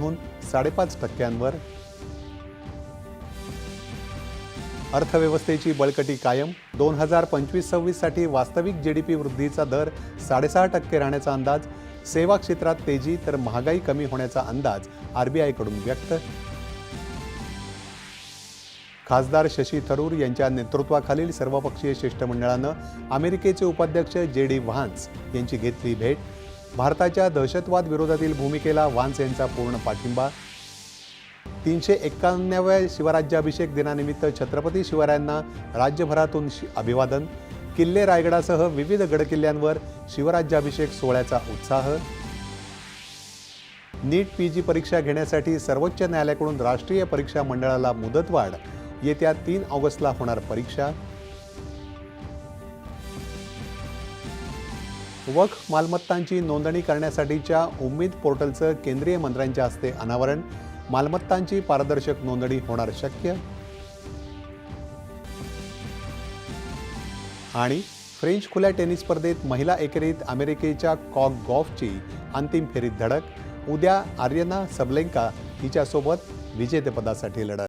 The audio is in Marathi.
साडेपाच टक्क्यांवर. अर्थव्यवस्थेची बळकटी कायम. दोन हजार पंचवीस सव्वीससाठी वास्तविक जी डी पी वृद्धीचा दर साडेसहा टक्के राहण्याचा अंदाज. सेवा क्षेत्रात तेजी तर महागाई कमी होण्याचा अंदाज आरबीआयकडून व्यक्त. खासदार शशी थरूर यांच्या नेतृत्वाखालील सर्वपक्षीय शिष्टमंडळानं अमेरिकेचे उपाध्यक्ष जे डी व्हान्स यांची घेतली भेट. भारताच्या दहशतवाद विरोधातील भूमिकेला वान्स यांचा पूर्ण पाठिंबा. तीनशे एक्कावन्नाव्या शिवराज्याभिषेक दिनानिमित्त छत्रपती शिवरायांना राज्यभरातून शि- अभिवादन. किल्ले रायगडासह विविध गडकिल्ल्यांवर शिवराज्याभिषेक सोहळ्याचा उत्साह. नीट पी जी परीक्षा घेण्यासाठी सर्वोच्च न्यायालयाकडून राष्ट्रीय परीक्षा मंडळाला मुदतवाढ. येत्या तीन ऑगस्टला होणार परीक्षा. वक्फ मालमत्तांची नोंदणी करण्यासाठीच्या उम्मीद पोर्टलचं केंद्रीय मंत्र्यांच्या हस्ते अनावरण. मालमत्तांची पारदर्शक नोंदणी होणार शक्य. आणि फ्रेंच खुल्या टेनिस स्पर्धेत महिला एकेरीत अमेरिकेच्या कॉक गॉफची अंतिम फेरीत धडक. उद्या आर्यना सबलेंका हिच्यासोबत विजेतेपदासाठी लढत.